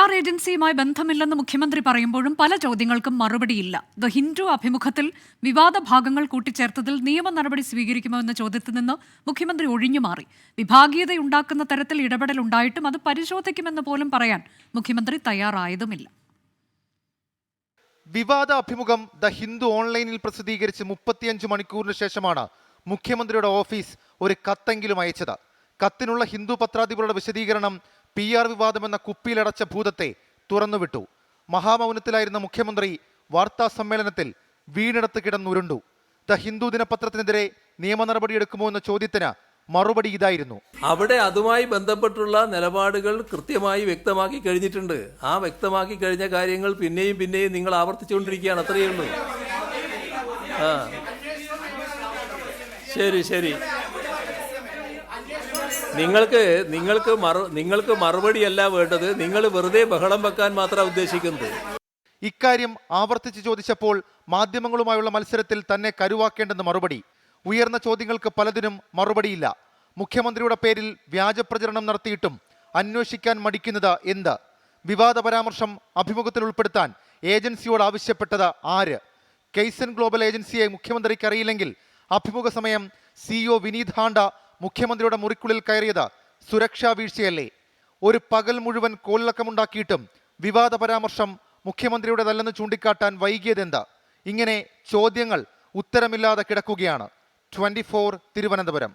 R ഏജൻസിയുമായി ബന്ധമില്ലെന്ന് മുഖ്യമന്ത്രി പറയുമ്പോഴും പല ചോദ്യങ്ങൾക്കും മറുപടിയില്ല. ദ ഹിന്ദു അഭിമുഖത്തിൽ വിവാദ ഭാഗങ്ങൾ കൂട്ടിച്ചേർത്തതിൽ നിയമ നടപടി സ്വീകരിക്കുമോ എന്ന ചോദ്യത്തിൽ നിന്ന് മുഖ്യമന്ത്രി ഒഴിഞ്ഞുമാറി വിഭാഗീയതയുണ്ടാക്കുന്ന തരത്തിൽ ഇടപെടൽ ഉണ്ടായിട്ടും അത് പരിശോധിക്കുമെന്ന് പോലും പറയാൻ മുഖ്യമന്ത്രി തയ്യാറായതുമില്ല. വിവാദ അഭിമുഖം ദ ഹിന്ദു ഓൺലൈനിൽ പ്രസിദ്ധീകരിച്ച് മുപ്പത്തിയഞ്ച് മണിക്കൂറിന് ശേഷമാണ് മുഖ്യമന്ത്രിയുടെ ഓഫീസ് ഒരു കത്തെങ്കിലും അയച്ചത്. കത്തിനുള്ള ഹിന്ദു പത്രാധിപരുടെ വിശദീകരണം പി ആർ വിവാദമെന്ന കുപ്പിയിലടച്ച ഭൂതത്തെ തുറന്നുവിട്ടു. മഹാമൗനത്തിലായിരുന്ന മുഖ്യമന്ത്രി വാർത്താ സമ്മേളനത്തിൽ വീണെടുത്ത് കിടന്നുരുണ്ടു. ദ ഹിന്ദു ദിനപത്രത്തിനെതിരെ നിയമ നടപടിയെടുക്കുമോ എന്ന ചോദ്യത്തിന് മറുപടി ഇതായിരുന്നു. അവിടെ അതുമായി ബന്ധപ്പെട്ടുള്ള നിലപാടുകൾ കൃത്യമായി വ്യക്തമാക്കി കഴിഞ്ഞിട്ടുണ്ട്. ആ വ്യക്തമാക്കി കഴിഞ്ഞ കാര്യങ്ങൾ പിന്നെയും പിന്നെയും നിങ്ങൾ ആവർത്തിച്ചുകൊണ്ടിരിക്കുകയാണ്. അത്രയേ ഉള്ളൂ. ആ. ശരി ശരി. നിങ്ങൾക്ക് നിങ്ങൾക്ക് മറു നിങ്ങൾക്ക് മറുപടിയല്ല വേണ്ടത്. നിങ്ങൾ വെറുതെ ബഹളം വെക്കാൻ മാത്രമാണ് ഉദ്ദേശിക്കുന്നത്. ഇക്കാര്യം ആവർത്തിച്ച് ചോദിച്ചപ്പോൾ മാധ്യമങ്ങളുമായുള്ള മത്സരത്തിൽ തന്നെ കരുവാക്കേണ്ടെന്ന് മറുപടി. ഉയർന്ന ചോദ്യങ്ങൾക്ക് പലതിനും മറുപടിയില്ല. മുഖ്യമന്ത്രിയുടെ പേരിൽ വ്യാജപ്രചരണം നടത്തിയിട്ടും അന്വേഷിക്കാൻ മടിക്കുന്നത് എന്ത്? വിവാദ പരാമർശം അഭിമുഖത്തിൽ ഉൾപ്പെടുത്താൻ ഏജൻസിയോട് ആവശ്യപ്പെട്ടത് ആര്? കെയ്സൻ ഗ്ലോബൽ ഏജൻസിയെ മുഖ്യമന്ത്രിക്ക് അറിയില്ലെങ്കിൽ അഭിമുഖ സമയം സിഇഒ വിനീത് ഹാണ്ട മുഖ്യമന്ത്രിയുടെ മുറിക്കുള്ളിൽ കയറിയത് സുരക്ഷാ വീഴ്ചയല്ലേ? ഒരു പകൽ മുഴുവൻ കോലിളക്കമുണ്ടാക്കിയിട്ടും വിവാദ പരാമർശം മുഖ്യമന്ത്രിയുടേതല്ലെന്ന് ചൂണ്ടിക്കാട്ടാൻ വൈകിയതെന്ത്? ഇങ്ങനെ ചോദ്യങ്ങൾ ഉത്തരമില്ലാതെ കിടക്കുകയാണ്. ട്വന്റി തിരുവനന്തപുരം.